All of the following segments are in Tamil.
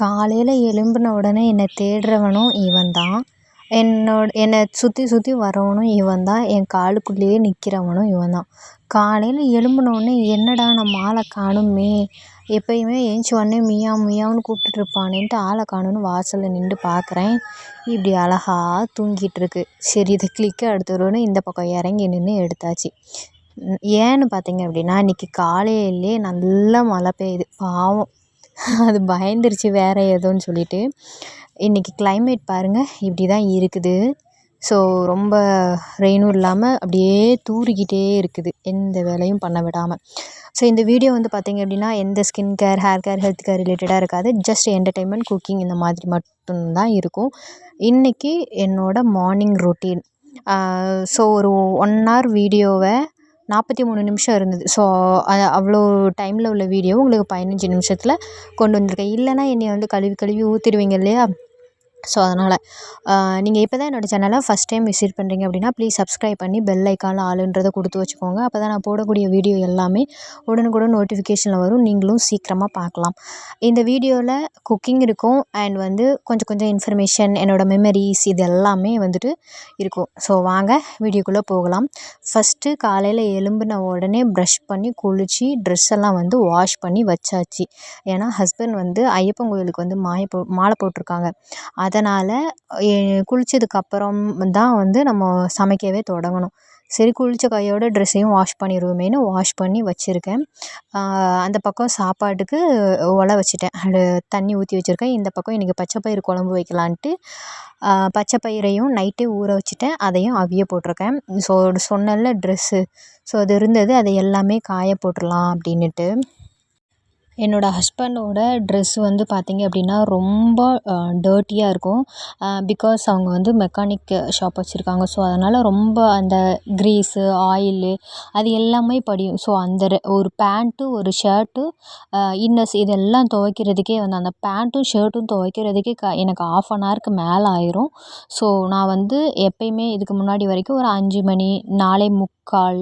காலையில் எழும்பின உடனே என்னை தேடுறவனும் இவன் தான் என்னோட என்னை சுற்றி சுற்றி வரவனும் இவன் தான் என் காலுக்குள்ளேயே நிற்கிறவனும் இவன் தான் காலையில் எழும்பினோடனே என்னடா நம்ம ஆளை காணுமே? எப்பயுமே ஏஞ்சி உடனே மியா மியாவ்னு கூப்பிட்டுட்ருப்பானேன்ட்டு ஆளை காணும்னு வாசலில் நின்று பார்க்குறேன் இப்படி அழகாக தூங்கிட்டு இருக்கு சரி இதை கிளிக்கை எடுத்துடுவோன்னு இந்த பக்கம் இறங்கி நின்று எடுத்தாச்சு. ஏன்னு பார்த்தீங்க அப்படின்னா இன்றைக்கி காலையிலே நல்லா மழை பெய்யுது. பாவம். அது பயந்துருச்சு வேறு ஏதோன்னு சொல்லிட்டு. இன்றைக்கி கிளைமேட் பாருங்கள் இப்படி தான் இருக்குது. ஸோ ரொம்ப ரெயினும் இல்லாமல் அப்படியே தூறிக்கிட்டே இருக்குது. எந்த வேலையும் பண்ண விடாமல் ஸோ இந்த வீடியோ வந்து பார்த்திங்க அப்படின்னா எந்த skin care hair care health care ரிலேட்டடாக இருக்காது. ஜஸ்ட் என்டர்டெயின்மெண்ட் குக்கிங் இந்த மாதிரி மட்டும்தான் இருக்கும். இன்றைக்கி என்னோடய மார்னிங் ரொட்டீன் ஸோ ஒரு ஒன் ஹவர் வீடியோவை நாற்பத்தி மூணு நிமிஷம் இருந்தது. ஸோ அவ்வளோ டைமில் உள்ள வீடியோ உங்களுக்கு பதினஞ்சு நிமிஷத்தில் கொண்டு வந்திருக்கேன். இல்லைன்னா என்னை வந்து கழுவி கழுவி ஊற்றிடுவீங்க இல்லையா? ஸோ அதனால் நீங்கள் இப்போ தான் என்னோடய சேனலை ஃபஸ்ட் டைம் விசிட் பண்ணுறீங்க அப்படின்னா ப்ளீஸ் சப்ஸ்கிரைப் பண்ணி பெல் ஐக்கான் ஆளுன்றதை கொடுத்து வச்சுக்கோங்க. அப்போ தான் நான் போடக்கூடிய வீடியோ எல்லாமே உடனுக்குடன் நோட்டிஃபிகேஷனில் வரும். நீங்களும் சீக்கிரமாக பார்க்கலாம். இந்த வீடியோவில் குக்கிங் இருக்கும். அண்ட் வந்து கொஞ்சம் கொஞ்சம் இன்ஃபர்மேஷன் என்னோடய மெமரிஸ் இது எல்லாமே வந்துட்டு இருக்கும். ஸோ வாங்க வீடியோக்குள்ளே போகலாம். ஃபஸ்ட்டு காலையில் எலும்புன உடனே ப்ரஷ் பண்ணி குளித்து ட்ரெஸ் எல்லாம் வந்து வாஷ் பண்ணி வச்சாச்சு. ஏன்னா ஹஸ்பண்ட் வந்து ஐயப்பன் கோயிலுக்கு வந்து மாய போ மாலை போட்டிருக்காங்க. அதனால் குளித்ததுக்கப்புறம் தான் வந்து நம்ம சமைக்கவே தொடங்கணும். சரி குளித்த கையோட ட்ரெஸ்ஸையும் வாஷ் பண்ணிடுவோமேனு வாஷ் பண்ணி வச்சுருக்கேன். அந்த பக்கம் சாப்பாட்டுக்கு ஒலை வச்சுட்டேன். அது தண்ணி ஊற்றி வச்சுருக்கேன். இந்த பக்கம் இன்றைக்கி பச்சை பயிறு குழம்பு வைக்கலான்ட்டு பச்சை பயிரையும் நைட்டே ஊற வச்சுட்டேன். அதையும் அவிய போட்டிருக்கேன். ஸோ சொன்னேன்ல ட்ரெஸ்ஸு ஸோ அது இருந்தது. அதை எல்லாமே காய போட்டுடலாம் அப்படின்னுட்டு. என்னோடய ஹஸ்பண்டோட ட்ரெஸ் வந்து பார்த்திங்க அப்படின்னா ரொம்ப டர்ட்டியாக இருக்கும். பிகாஸ் அவங்க வந்து மெக்கானிக் ஷாப் வச்சுருக்காங்க. ஸோ அதனால் ரொம்ப அந்த க்ரீஸு ஆயிலு அது எல்லாமே படியும். ஸோ அந்த ஒரு பேண்ட்டு ஒரு ஷர்ட்டு இன்னர்ஸ் இதெல்லாம் துவைக்கிறதுக்கே வந்து அந்த பேண்ட்டும் ஷர்ட்டும் துவைக்கிறதுக்கே க எனக்கு ஆஃப் அன் ஹவருக்கு மேலே ஆயிரும். ஸோ நான் வந்து எப்பயுமே இதுக்கு முன்னாடி வரைக்கும் ஒரு அஞ்சு மணி நாலே முக்கால்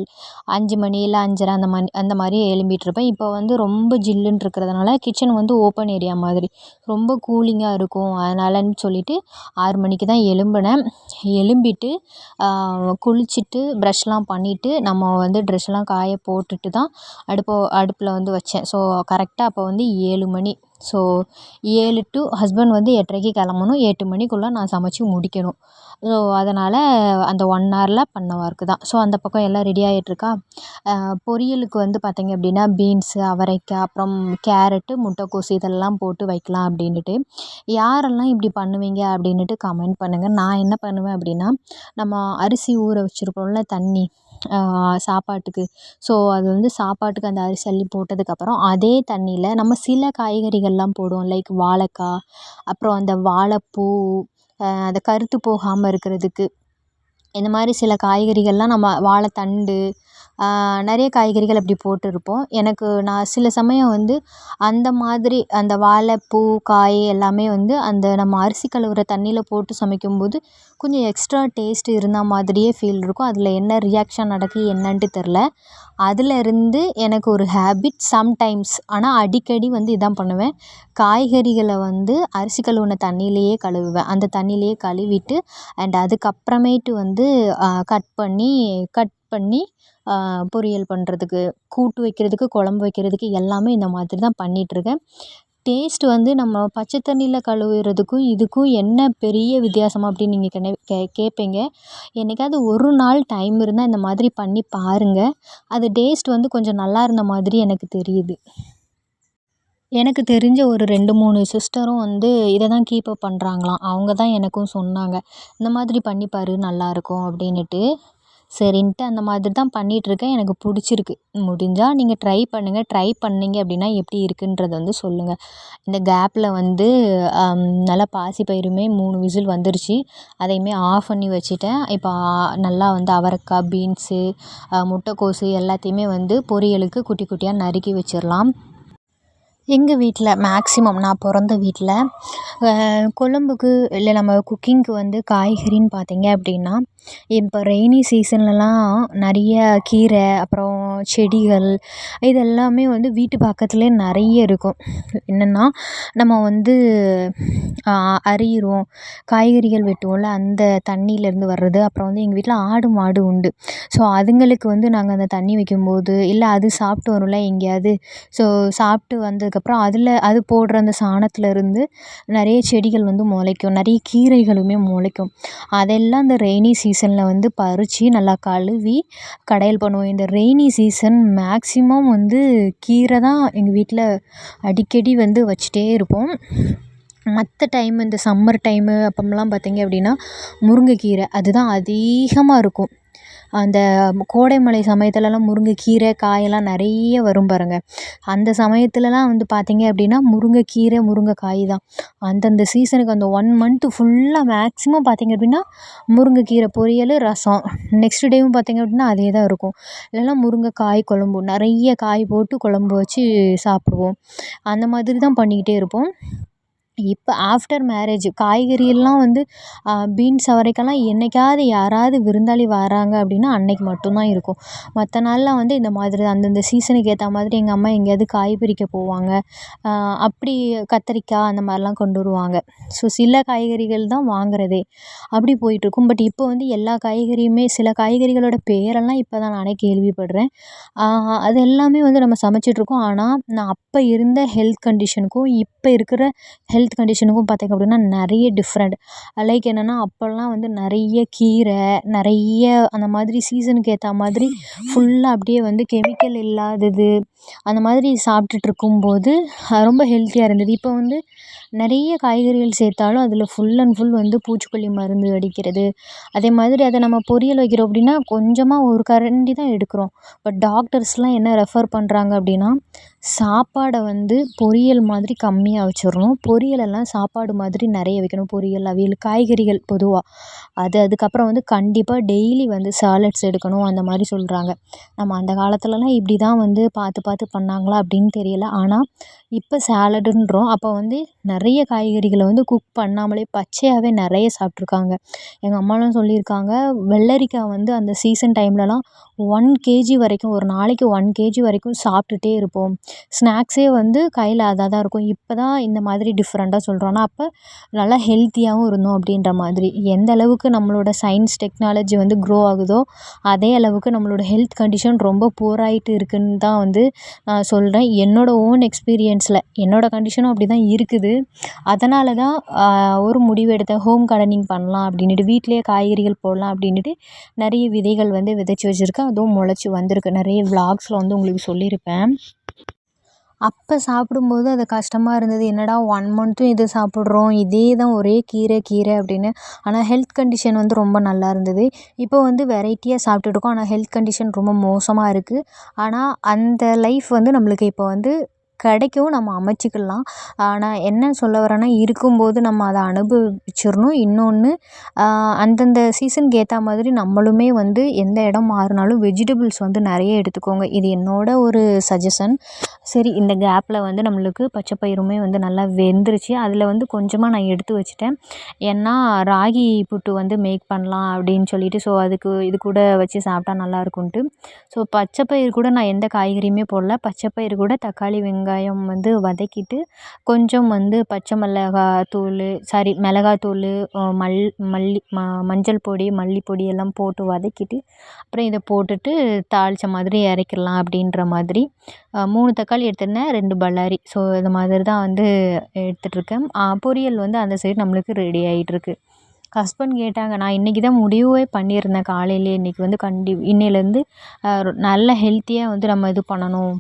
அஞ்சு மணி இல்லை அஞ்சரை அந்த மணி அந்த மாதிரி எழும்பிட்டுருப்பேன் இப்போ வந்து ரொம்ப ஜில்லுன்ற இருக்கிறதுனால கிச்சன் வந்து ஓப்பன் ஏரியா மாதிரி. ரொம்ப கூலிங்காக இருக்கும். அதனாலன்னு சொல்லிட்டு ஆறு மணிக்கு தான் எழும்பினேன். எழும்பிட்டு குளிச்சுட்டு ப்ரஷ்லாம் பண்ணிவிட்டு நம்ம வந்து ட்ரெஸ்லாம் காய போட்டுட்டு தான் அடுப்பு அடுப்பில் வந்து வச்சேன். ஸோ கரெக்டாக அப்போ வந்து ஏழு மணி. ஸோ ஏழு டு ஹஸ்பண்ட் வந்து எட்டரைக்கு கிளம்பணும். எட்டு மணிக்குள்ளே நான் சமைச்சி முடிக்கணும். ஸோ அதனால் அந்த ஒன் ஹவரில் பண்ண ஒர்க்கு தான். ஸோ அந்த பக்கம் எல்லாம் ரெடி ஆகிட்ருக்கா பொரியலுக்கு வந்து பார்த்திங்க அப்படின்னா பீன்ஸு அவரைக்காய் அப்புறம் கேரட்டு முட்டைக்கோஸ் இதெல்லாம் போட்டு வைக்கலாம் அப்படின்னுட்டு. யாரெல்லாம் இப்படி பண்ணுவீங்க அப்படின்னுட்டு கமெண்ட் பண்ணுங்கள் நான் என்ன பண்ணுவேன் அப்படின்னா நம்ம அரிசி ஊற வச்சுருக்கோம்ல தண்ணி. சாப்பாட்டுக்கு. ஸோ அது வந்து சாப்பாட்டுக்கு அந்த அரிசி அள்ளி போட்டதுக்கப்புறம் அதே தண்ணியில் நம்ம சில காய்கறிகள்லாம் போடுவோம். லைக் வாழைக்காய் அப்புறம் அந்த வாழைப்பூ அந்த கருத்து போகாமல் இருக்கிறதுக்கு. இந்த மாதிரி சில காய்கறிகள்லாம் நம்ம வாழைத்தண்டு நிறைய காய்கறிகள் அப்படி போட்டிருப்போம். எனக்கு நான் சில சமயம் வந்து அந்த மாதிரி அந்த வாழைப்பூ காய் எல்லாமே வந்து அந்த நம்ம அரிசி கழுவுற தண்ணியில் போட்டு சமைக்கும்போது கொஞ்சம் எக்ஸ்ட்ரா டேஸ்ட் இருந்தால் மாதிரியே ஃபீல் இருக்கும். அதில் என்ன ரியாக்ஷன் நடக்குது என்னன்ட்டு தெரில அதிலருந்து எனக்கு ஒரு ஹேபிட் சம்டைம்ஸ் ஆனால் அடிக்கடி வந்து இதான் பண்ணுவேன். காய்கறிகளை வந்து அரிசி கழுவுன தண்ணியிலேயே கழுவுவேன். அந்த தண்ணியிலேயே கழுவிட்டு அண்ட் அதுக்கப்புறமேட்டு வந்து கட் பண்ணி கட் பண்ணி பொரியல் பண்ணுறதுக்கு கூட்டு வைக்கிறதுக்கு குழம்பு வைக்கிறதுக்கு எல்லாமே இந்த மாதிரி தான் பண்ணிகிட்ருக்கேன் டேஸ்ட் வந்து நம்ம பச்சை தண்ணியில் கழுவுறதுக்கும் இதுக்கும் என்ன பெரிய வித்தியாசம் அப்படின்னு நீங்கள் கே கே கேட்பீங்க என்றைக்காவது ஒரு நாள் டைம் இருந்தால் இந்த மாதிரி பண்ணி பாருங்கள் அது டேஸ்ட் வந்து கொஞ்சம் நல்லா இருந்த மாதிரி எனக்கு தெரியுது. எனக்கு தெரிஞ்ச ஒரு ரெண்டு மூணு சிஸ்டரும் வந்து இதை தான் கீப்பப் பண்ணுறாங்களாம் அவங்க தான் எனக்கும் சொன்னாங்க. இந்த மாதிரி பண்ணி பாரு நல்லாயிருக்கும் அப்படின்னுட்டு. சரின்ட்டு அந்த மாதிரி தான் பண்ணிகிட்ருக்கேன் எனக்கு பிடிச்சிருக்கு. முடிஞ்சால் நீங்கள் ட்ரை பண்ணுங்கள் ட்ரை பண்ணீங்க அப்படின்னா எப்படி இருக்குன்றதை வந்து சொல்லுங்கள் இந்த கேப்பில் வந்து நல்லா பாசிப்பயிறுமே மூணு விசில் வந்துருச்சு. அதையுமே ஆஃப் பண்ணி வச்சுட்டேன். இப்போ நல்லா வந்து அவரைக்காய் பீன்ஸு முட்டைக்கோஸு எல்லாத்தையுமே வந்து பொரியலுக்கு குட்டி குட்டியாக நறுக்கி வச்சிடலாம் எங்கள் வீட்டில் மேக்ஸிமம் நான் பிறந்த வீட்டில் குழம்புக்கு இல்லை நம்ம குக்கிங்க்கு வந்து காய்கறின்னு பார்த்தீங்க அப்படின்னா இப்போ ரெய்னி சீசன்லலாம் நிறைய கீரை அப்புறம் செடிகள் இது எல்லாமே வந்து வீட்டு பக்கத்துலேயே நிறைய இருக்கும். என்னென்னா நம்ம வந்து அரியிறோம் காய்கறிகள் வெட்டுவோம்ல அந்த தண்ணியிலேருந்து வர்றது அப்புறம் வந்து எங்கள் வீட்டில் ஆடு மாடு உண்டு. ஸோ அதுங்களுக்கு வந்து நாங்கள் அந்த தண்ணி வைக்கும்போது இல்லை அது சாப்பிட்டு வரும்ல எங்கேயாவது ஸோ சாப்பிட்டு வந்ததுக்கப்புறம் அதில் அது போடுற அந்த சாணத்துலேருந்து நிறைய செடிகள் வந்து முளைக்கும். நிறைய கீரைகளுமே முளைக்கும். அதெல்லாம் இந்த ரெய்னி சீசனில் வந்து பறித்து நல்லா கழுவி கடையல் பண்ணுவோம். இந்த ரெய்னி சீசன் மேக்ஸிமம் வந்து கீரை தான் எங்கள் வீட்டில் அடிக்கடி வந்து வச்சுட்டே இருப்போம். மற்ற டைம் இந்த சம்மர் டைமு அப்போம்லாம் பார்த்திங்க அப்படின்னா முருங்கைக்கீரை அதுதான் அதிகமாக இருக்கும். அந்த கோடை மழை சமயத்துலலாம் முருங்கைக்கீரை காயெல்லாம் நிறைய வரும் பாருங்கள் அந்த சமயத்துலலாம் வந்து பார்த்திங்க அப்படின்னா முருங்கைக்கீரை முருங்கைக்காய் தான். அந்தந்த சீசனுக்கு அந்த ஒன் மந்த்து ஃபுல்லாக மேக்ஸிமம் பார்த்திங்க அப்படின்னா முருங்கைக்கீரை பொரியல் ரசம். நெக்ஸ்ட் டேவும் பார்த்திங்க அப்படின்னா அதே தான் இருக்கும். இல்லைன்னா முருங்கைக்காய் குழம்பு. நிறைய காய் போட்டு குழம்பு வச்சு சாப்பிடுவோம். அந்த மாதிரி தான் பண்ணிக்கிட்டே இருப்போம். இப்போ ஆஃப்டர் மேரேஜ் காய்கறியெல்லாம் வந்து பீன்ஸ் அவரைக்காலாம் என்றைக்காவது யாராவது விருந்தாளி வராங்க அப்படின்னா அன்னைக்கு மட்டும்தான் இருக்கும். மற்ற நாள்லாம் வந்து இந்த மாதிரி தான். அந்தந்த சீசனுக்கு ஏற்ற மாதிரி எங்கள் அம்மா எங்கேயாவது காய் பறிக்க போவாங்க. அப்படி கத்திரிக்காய் அந்த மாதிரிலாம் கொண்டு வருவாங்க. ஸோ சில காய்கறிகள் தான் வாங்குறதே. அப்படி போயிட்டுருக்கும் பட் இப்போ வந்து எல்லா காய்கறியுமே சில காய்கறிகளோட பேரெல்லாம் இப்போ தான் நானே கேள்விப்படுறேன். அது எல்லாமே வந்து நம்ம சமைச்சிட்ருக்கோம் ஆனால் நான் அப்போ இருந்த ஹெல்த் கண்டிஷனுக்கும் இப்போ இருக்கிற ஹெல்த் ஹெல்த் கண்டிஷனுக்கும் பார்த்திங்க அப்படின்னா நிறைய டிஃப்ரெண்ட் லைக் என்னென்னா அப்போல்லாம் வந்து நிறைய கீரை நிறைய அந்த மாதிரி சீசனுக்கு ஏற்ற மாதிரி ஃபுல்லாக அப்படியே வந்து கெமிக்கல் இல்லாதது அந்த மாதிரி சாப்பிட்டுட்ருக்கும்போது ரொம்ப ஹெல்த்தியாக இருந்தது. இப்போ வந்து நிறைய காய்கறிகள் சேர்த்தாலும் அதில் ஃபுல் அண்ட் ஃபுல் வந்து பூச்சிக்கொல்லி மருந்து அடிக்கிறது. அதே மாதிரி அதை நம்ம பொரியல் வைக்கிறோம் அப்படின்னா கொஞ்சமாக ஒரு கரண்டி தான் எடுக்கிறோம். பட் டாக்டர்ஸ்லாம் என்ன ரெஃபர் பண்ணுறாங்க அப்படின்னா சாப்பாடை வந்து பொரியல் மாதிரி கம்மியாக வச்சிடணும். பொரியலெல்லாம் சாப்பாடு மாதிரி நிறைய வைக்கணும். பொரியல் அவியல் காய்கறிகள் பொதுவாக அது அதுக்கப்புறம் வந்து கண்டிப்பாக டெய்லி வந்து சாலட்ஸ் எடுக்கணும் அந்த மாதிரி சொல்கிறாங்க நம்ம அந்த காலத்துலலாம் இப்படி தான் வந்து பார்த்து பார்த்து பண்ணாங்களா அப்படின்னு தெரியல. ஆனால் இப்போ சாலடுன்றோம். அப்போ வந்து நிறைய காய்கறிகளை வந்து குக் பண்ணாமலே பச்சையாகவே நிறைய சாப்பிட்ருக்காங்க எங்கள் அம்மாலாம் சொல்லியிருக்காங்க வெள்ளரிக்காய் வந்து அந்த சீசன் டைம்லலாம் ஒன் கேஜி வரைக்கும் ஒரு நாளைக்கு ஒன் கேஜி வரைக்கும் சாப்பிட்டுட்டே இருப்போம். ஸ்நாக்ஸே வந்து கையில் அதாக தான் இருக்கும். இப்போ தான் இந்த மாதிரி டிஃப்ரெண்ட்டாக சொல்கிறோன்னா அப்போ நல்லா ஹெல்த்தியாகவும் இருந்தோம் அப்படின்ற மாதிரி. எந்த அளவுக்கு நம்மளோட சயின்ஸ் டெக்னாலஜி வந்து க்ரோ ஆகுதோ அதே அளவுக்கு நம்மளோட ஹெல்த் கண்டிஷன் ரொம்ப புவராயிட்டு இருக்குன்னு தான் வந்து நான் சொல்கிறேன் என்னோடய ஓன் எக்ஸ்பீரியன்ஸில் என்னோடய கண்டிஷனும் அப்படி தான் இருக்குது. அதனால தான் ஒரு முடிவு எடுத்தேன். ஹோம் கார்டனிங் பண்ணலாம் அப்படின்னுட்டு வீட்டிலேயே காய்கறிகள் போடலாம் அப்படின்னுட்டு நிறைய விதைகள் வந்து விதைச்சி வச்சுருக்கேன். அதுவும் முளைச்சி வந்திருக்கு. நிறைய விலாக்ஸில் வந்து உங்களுக்கு சொல்லியிருப்பேன். அப்போ சாப்பிடும்போது அது கஷ்டமாக இருந்தது. என்னடா ஒன் மந்த்தும் இது சாப்பிட்றோம். இதே தான் ஒரே கீரை கீரை அப்படின்னு. ஆனால் ஹெல்த் கண்டிஷன் வந்து ரொம்ப நல்லா இருந்தது. இப்போ வந்து வெரைட்டியாக சாப்பிட்டுட்ருக்கோம் ஆனால் ஹெல்த் கண்டிஷன் ரொம்ப மோசமாக இருக்குது ஆனால் அந்த லைஃப் வந்து நம்மளுக்கு இப்போ வந்து கிடைக்கும் நம்ம அமைச்சிக்கலாம். ஆனால் என்ன சொல்ல வரேன்னா இருக்கும்போது நம்ம அதை அனுபவிச்சிடணும் இன்னொன்று அந்தந்த சீசனுக்கு ஏற்ற மாதிரி நம்மளுமே வந்து எந்த இடம் மாறினாலும் வெஜிடபிள்ஸ் வந்து நிறைய எடுத்துக்கோங்க. இது என்னோடய ஒரு சஜஷன் சரி இந்த கேப்பில் வந்து நம்மளுக்கு பச்சை பயிருமே வந்து நல்லா வெந்துருச்சு. அதில் வந்து கொஞ்சமாக நான் எடுத்து வச்சுட்டேன். ஏன்னா ராகி புட்டு வந்து மேக் பண்ணலாம் அப்படின்னு சொல்லிட்டு ஸோ அதுக்கு இது கூட வச்சு சாப்பிட்டா நல்லா இருக்கும்ன்ட்டு. ஸோ பச்சை பயிறு கூட நான் எந்த காய்கறியுமே போடல. பச்சை பயிறு கூட தக்காளி வெங்காயம் வெங்காயம் வந்து வதக்கிட்டு கொஞ்சம் வந்து பச்சை மிளகாய் தூள் சாரி மிளகாத்தூள் மல் மல்லி ம மஞ்சள் பொடி மல்லிப்பொடி எல்லாம் போட்டு வதக்கிட்டு அப்புறம் இதை போட்டுட்டு தாளித்த மாதிரி இறக்கிடலாம் அப்படின்ற மாதிரி. மூணு தக்காளி எடுத்திருந்தேன் ரெண்டு பல்லாரி. ஸோ இது மாதிரி தான் வந்து எடுத்துகிட்ருக்கேன் பொரியல் வந்து அந்த சைடு நம்மளுக்கு ரெடி ஆகிட்டுருக்கு ஹஸ்பண்ட் கேட்டாங்க நான் இன்றைக்கி தான் முடிவே பண்ணியிருந்தேன் காலையிலே. இன்றைக்கி வந்து கண்டி இன்னையிலேருந்து நல்ல ஹெல்த்தியாக வந்து நம்ம இது பண்ணணும்.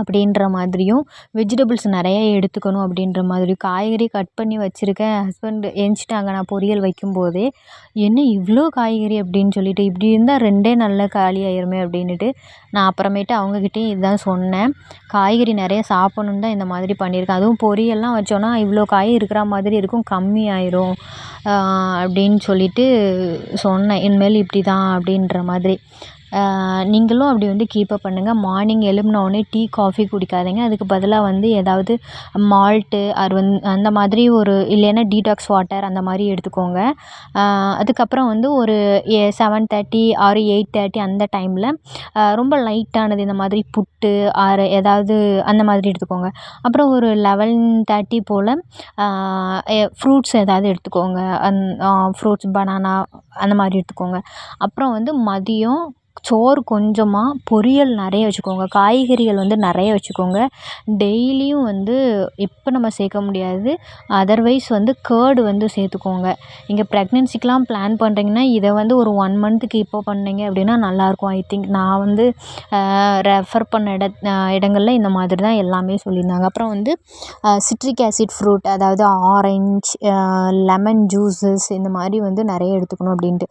அப்படின்ற மாதிரியும் வெஜிடபிள்ஸ் நிறைய எடுத்துக்கணும் அப்படின்ற மாதிரி காய்கறி கட் பண்ணி வச்சுருக்கேன் ஹஸ்பண்ட் ஏஞ்சிட்டாங்க. நான் பொரியல் வைக்கும்போதே என்ன இவ்வளோ காய்கறி? அப்படின்னு சொல்லிட்டு இப்படி இருந்தால் ரெண்டே நாளில் காலி ஆயிருமே அப்படின்னுட்டு நான் அப்புறமேட்டு அவங்கக்கிட்டேயும் இதுதான் சொன்னேன். காய்கறி நிறைய சாப்பிட்ணுன்னு தான் இந்த மாதிரி பண்ணியிருக்கேன். அதுவும் பொரியல்லாம் வச்சோன்னா இவ்வளோ காய் இருக்கிற மாதிரி இருக்கும் கம்மி ஆயிரும் அப்படின்னு சொல்லிட்டு சொன்னேன். இனிமேல் இப்படி தான் அப்படின்ற மாதிரி. நீங்களும் அப்படி வந்து கீப்பப் பண்ணுங்கள் மார்னிங் எழும்புனோடனே டீ காஃபி குடிக்காதீங்க. அதுக்கு பதிலாக வந்து ஏதாவது மால்ட்டு ஆர் வந் அந்த மாதிரி ஒரு இல்லைன்னா டீடாக்ஸ் வாட்டர் அந்த மாதிரி எடுத்துக்கோங்க. அதுக்கப்புறம் வந்து ஒரு a seven thirty or eight thirty அந்த டைமில் ரொம்ப லைட்டானது இந்த மாதிரி புட்டு ஆர் ஏதாவது அந்த மாதிரி எடுத்துக்கோங்க. அப்புறம் ஒரு லெவன் தேர்ட்டி போல் ஃப்ரூட்ஸ் ஏதாவது எடுத்துக்கோங்க. அந் ஃப்ரூட்ஸ் பனானா அந்த மாதிரி எடுத்துக்கோங்க. அப்புறம் வந்து மதியம் சோறு கொஞ்சமாக பொரியல் நிறைய வச்சுக்கோங்க. காய்கறிகள் வந்து நிறைய வச்சுக்கோங்க. டெய்லியும் வந்து இப்போ நம்ம சேர்க்க முடியாது அதர்வைஸ் வந்து கேர்டு வந்து சேர்த்துக்கோங்க. நீங்கள் ப்ரெக்னென்சிக்கெலாம் பிளான் பண்ணுறீங்கன்னா இதை வந்து ஒரு ஒன் மந்த்துக்கு இப்போ பண்ணிங்க அப்படின்னா நல்லாயிருக்கும். ஐ திங்க் நான் வந்து ரெஃபர் பண்ண இட இடங்களில் இந்த மாதிரி தான் எல்லாமே சொல்லியிருந்தாங்க. அப்புறம் வந்து சிட்ரிக் ஆசிட் ஃப்ரூட் அதாவது ஆரஞ்ச் லெமன் ஜூஸஸ் இந்த மாதிரி வந்து நிறைய எடுத்துக்கணும் அப்படின்ட்டு.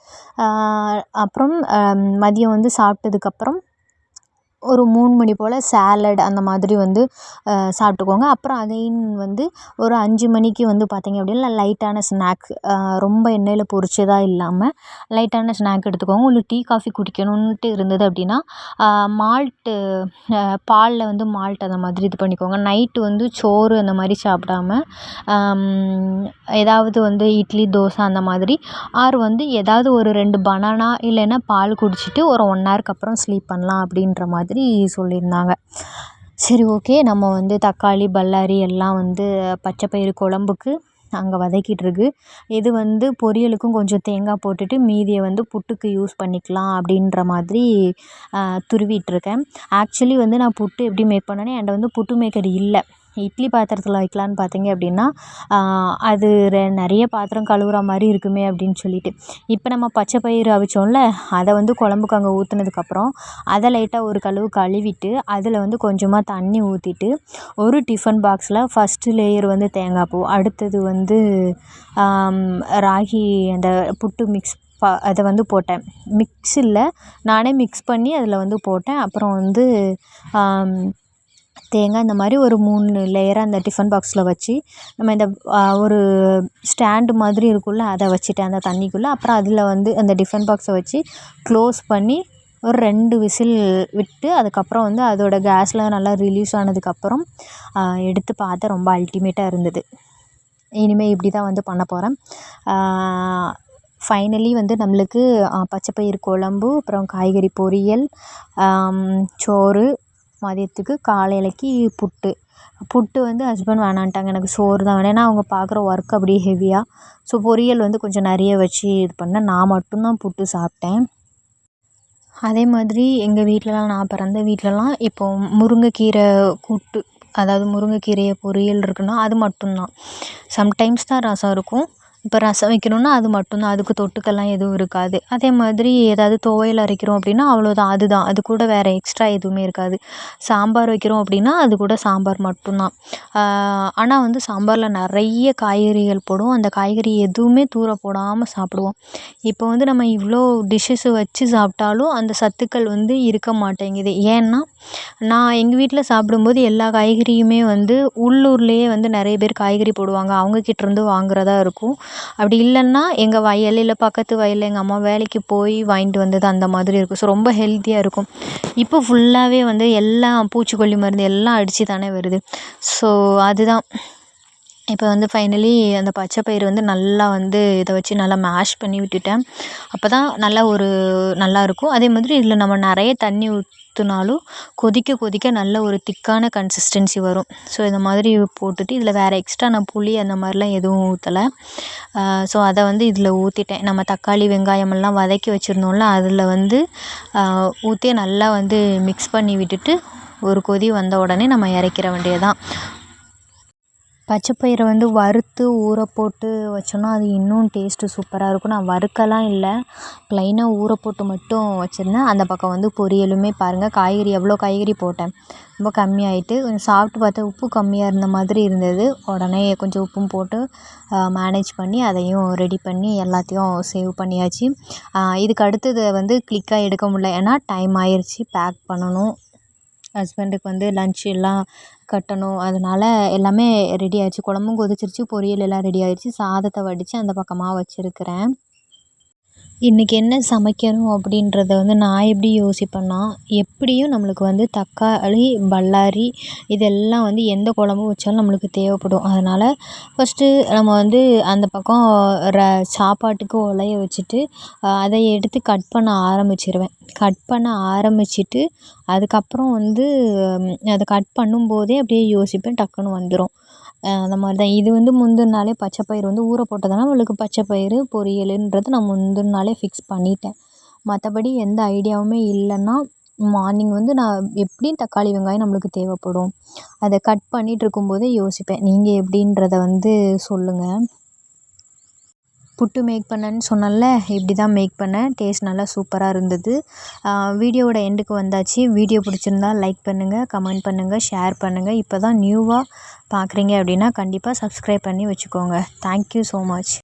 அப்புறம் மதியம் வந்து சாப்பிட்டதுக்கப்புறம் ஒரு மூணு மணி போல் சேலட் அந்த மாதிரி வந்து சாப்பிட்டுக்கோங்க. அப்புறம் அகைன் வந்து ஒரு அஞ்சு மணிக்கு வந்து பார்த்திங்க அப்படின்னா லைட்டான ஸ்நாக்ஸ் ரொம்ப எண்ணெயில் பொரிச்சதாக இல்லாமல் லைட்டான ஸ்நாக் எடுத்துக்கோங்க. உங்களுக்கு டீ காஃபி குடிக்கணுன்ட்டு இருந்தது அப்படின்னா மால்ட்டு பாலில் வந்து மால்ட் அந்த மாதிரி இது பண்ணிக்கோங்க. நைட்டு வந்து சோறு அந்த மாதிரி சாப்பிடாம ஏதாவது வந்து இட்லி தோசை அந்த மாதிரி ஆர் வந்து ஏதாவது ஒரு ரெண்டு பனானா இல்லைன்னா பால் குடிச்சிட்டு ஒரு ஒன் ஹவருக்கு அப்புறம் ஸ்லீப் பண்ணலாம் அப்படின்ற மாதிரி மாதிரி சொல்லியிருந்தாங்க. சரி ஓகே. நம்ம வந்து தக்காளி பல்லாரி எல்லாம் வந்து பச்சைப்பயிறு குழம்புக்கு அங்கே வதக்கிட்டுருக்கு. இது வந்து பொரியலுக்கும் கொஞ்சம் தேங்காய் போட்டுட்டு மீதியை வந்து புட்டுக்கு யூஸ் பண்ணிக்கலாம் அப்படின்ற மாதிரி துருவிட்டுருக்கேன். ஆக்சுவலி வந்து நான் புட்டு எப்படி மேக் பண்ணேன்னா என்கிட்ட வந்து புட்டு மேக்கர் இல்லை. இட்லி பாத்திரத்தில் வைக்கலான்னு பார்த்தீங்க அப்படின்னா அது ரெ நிறைய பாத்திரம் கழுவுற மாதிரி இருக்குமே அப்படின்னு சொல்லிட்டு. இப்போ நம்ம பச்சை பயிறு அவிச்சோம்ல அதை வந்து குழம்புக்கு அங்கே ஊற்றுனதுக்கப்புறம் அதை லைட்டாக ஒரு கழுவு கழுவிட்டு அதில் வந்து கொஞ்சமாக தண்ணி ஊற்றிட்டு ஒரு டிஃபன் பாக்ஸில் ஃபஸ்ட்டு லேயர் வந்து தேங்காய் பூ அடுத்தது வந்து ராகி அந்த புட்டு மிக்ஸ் ப அதை வந்து போட்டேன். மிக்ஸில் நானே மிக்ஸ் பண்ணி அதில் வந்து போட்டேன். அப்புறம் வந்து தேங்காய் இந்த மாதிரி ஒரு மூணு லேயராக அந்த டிஃபன் பாக்ஸில் வச்சு நம்ம இந்த ஒரு ஸ்டாண்டு மாதிரி இருக்கும்ல அதை வச்சுட்டேன் அந்த தண்ணிக்குள்ளே அப்புறம் அதில் வந்து அந்த டிஃபன் பாக்ஸை வச்சு க்ளோஸ் பண்ணி ஒரு ரெண்டு விசில் விட்டு அதுக்கப்புறம் வந்து அதோடய கேஸ்லாம் நல்லா ரிலீஸ் ஆனதுக்கப்புறம் எடுத்து பார்த்தேன் ரொம்ப அல்டிமேட்டாக இருந்தது. இனிமேல் இப்படி தான் வந்து பண்ண போகிறேன் ஃபைனலி வந்து நம்மளுக்கு பச்சைப்பயிறு குழம்பு அப்புறம் காய்கறி பொரியல் சோறு மதியத்துக்கு காலையிலைக்கு புட்டு. புட்டு வந்து ஹஸ்பண்ட் வேணான்ட்டாங்க. எனக்கு சோறு தான் வேணும். ஏன்னா அவங்க பார்க்குற ஒர்க் அப்படியே ஹெவியாக ஸோ பொரியல் வந்து கொஞ்சம் நிறைய வச்சு இது பண்ணேன். நான் மட்டும்தான் புட்டு சாப்பிட்டேன். அதே மாதிரி எங்கள் வீட்டிலலாம் நான் பிறந்த வீட்டிலலாம் இப்போது முருங்கைக்கீரை கூட்டு அதாவது முருங்கைக்கீரையை பொரியல் இருக்குன்னா அது மட்டும்தான். சம்டைம்ஸ் தான் ரசம் இருக்கும். இப்போ ரசம் வைக்கணுன்னா அது மட்டும்தான் அதுக்கு தொட்டுக்கெல்லாம் எதுவும் இருக்காது. அதே மாதிரி ஏதாவது துவையல் அரைக்கிறோம் அப்படின்னா அவ்வளோதான் அதுதான். அது கூட வேறு எக்ஸ்ட்ரா எதுவுமே இருக்காது. சாம்பார் வைக்கிறோம் அப்படின்னா அது கூட சாம்பார் மட்டும்தான். ஆனால் வந்து சாம்பாரில் நிறைய காய்கறிகள் போடுவோம். அந்த காய்கறி எதுவுமே தூர போடாமல் சாப்பிடுவோம். இப்போ வந்து நம்ம இவ்வளோ டிஷ்ஷஸ் வச்சு சாப்பிட்டாலும் அந்த சத்துக்கள் வந்து இருக்க மாட்டேங்குது. ஏன்னா நான் எங்கள் வீட்டில் சாப்பிடும்போது எல்லா காய்கறியுமே வந்து உள்ளூர்லேயே வந்து நிறைய பேர் காய்கறி போடுவாங்க. அவங்கக்கிட்டேருந்து வாங்குறதா இருக்கும். அப்படி இல்லைன்னா எங்கள் வயல் இல்லை பக்கத்து வயலில் எங்கள் அம்மா வேலைக்கு போய் வாங்கிட்டு வந்தது அந்த மாதிரி இருக்கும். ஸோ ரொம்ப ஹெல்த்தியாக இருக்கும். இப்போ ஃபுல்லாகவே வந்து எல்லாம் பூச்சிக்கொல்லி மருந்து எல்லாம் அடித்து தானே வருது. ஸோ அதுதான். இப்போ வந்து ஃபைனலி அந்த பச்சை பயிறு வந்து நல்லா வந்து இதை வச்சு நல்லா மேஷ் பண்ணி விட்டுட்டேன். அப்போ தான் நல்லா ஒரு நல்லாயிருக்கும் அதே மாதிரி இதில் நம்ம நிறைய தண்ணி ஊற்றுனாலும் கொதிக்க கொதிக்க நல்ல ஒரு திக்கான கன்சிஸ்டன்சி வரும். ஸோ இந்த மாதிரி போட்டுட்டு இதில் வேறு எக்ஸ்ட்ரா நான் புளி அந்த மாதிரிலாம் எதுவும் ஊற்றலை ஸோ அதை வந்து இதில் ஊற்றிட்டேன் நம்ம தக்காளி வெங்காயமெல்லாம் வதக்கி வச்சுருந்தோம்ல அதில் வந்து ஊற்றி நல்லா வந்து மிக்ஸ் பண்ணி விட்டுட்டு ஒரு கொதி வந்த உடனே நம்ம இறக்கிற வேண்டியது தான் பச்சைப்பயிரை வந்து வறுத்து ஊற போட்டு வச்சோன்னா அது இன்னும் டேஸ்ட்டு சூப்பராக இருக்கும். நான் வறுக்கலாம் இல்லை. ப்ளைனாக ஊற போட்டு மட்டும் வச்சுருந்தேன். அந்த பக்கம் வந்து பொரியலுமே பாருங்கள் காய்கறி எவ்வளோ காய்கறி போட்டேன். ரொம்ப கம்மியாயிட்டு கொஞ்சம் சாப்பிட்டு பார்த்தா உப்பு கம்மியாக இருந்த மாதிரி இருந்தது. உடனே கொஞ்சம் உப்பும் போட்டு மேனேஜ் பண்ணி அதையும் ரெடி பண்ணி எல்லாத்தையும் சேவ் பண்ணியாச்சு. இதுக்கு அடுத்தது வந்து க்ளிக்காக எடுக்க முடியல. ஏன்னா டைம் ஆயிடுச்சு பேக் பண்ணணும். ஹஸ்பண்டுக்கு வந்து லன்ச் எல்லாம் கட்டணும். அதனால் எல்லாமே ரெடி ஆயிடுச்சு. குழம்பும் கொதிச்சிருச்சு. பொரியல் எல்லாம் ரெடி ஆயிடுச்சு. சாதத்தை வடித்து அந்த பக்கமாக வச்சிருக்கிறேன். இன்றைக்கி என்ன சமைக்கணும் அப்படின்றத வந்து நான் எப்படி யோசிப்பேன்னா எப்படியும் நம்மளுக்கு வந்து தக்காளி பல்லாரி இதெல்லாம் வந்து எந்த குழம்பு வச்சாலும் நம்மளுக்கு தேவைப்படும். அதனால் ஃபஸ்ட்டு நம்ம வந்து அந்த பக்கம் ர சாப்பாட்டுக்கு உலைய வச்சுட்டு அதை எடுத்து கட் பண்ண ஆரம்பிச்சிடுவேன் கட் பண்ண ஆரம்பிச்சிட்டு அதுக்கப்புறம் வந்து அதை கட் பண்ணும்போதே அப்படியே யோசிப்பேன் டக்குன்னு வந்துடும் அந்த மாதிரி தான் இது வந்து முந்தின நாளே பச்சை பயிறு வந்து ஊற போட்டதுனால் நம்மளுக்கு பச்சை பயிறு பொரியலுன்றது நான் முந்தின நாளே ஃபிக்ஸ் பண்ணிட்டேன். மற்றபடி எந்த ஐடியாவுமே இல்லைன்னா மார்னிங் வந்து நான் எப்படியும் தக்காளி வெங்காயம் நம்மளுக்கு தேவைப்படும். அதை கட் பண்ணிகிட்ருக்கும் போதே யோசிப்பேன். நீங்கள் எப்படின்றத வந்து சொல்லுங்கள் புட்டு மேக் பண்ணேன்னு சொன்னேன்ல இப்படி தான் மேக் பண்ணேன். டேஸ்ட் நல்லா சூப்பராக இருந்தது. வீடியோவோட எண்டுக்கு வந்தாச்சு. வீடியோ பிடிச்சிருந்தா லைக் பண்ணுங்கள் கமெண்ட் பண்ணுங்கள் ஷேர் பண்ணுங்கள் இப்போ தான் நியூவாக பார்க்குறீங்க அப்படின்னா கண்டிப்பாக சப்ஸ்கிரைப் பண்ணி வச்சுக்கோங்க. Thank you so much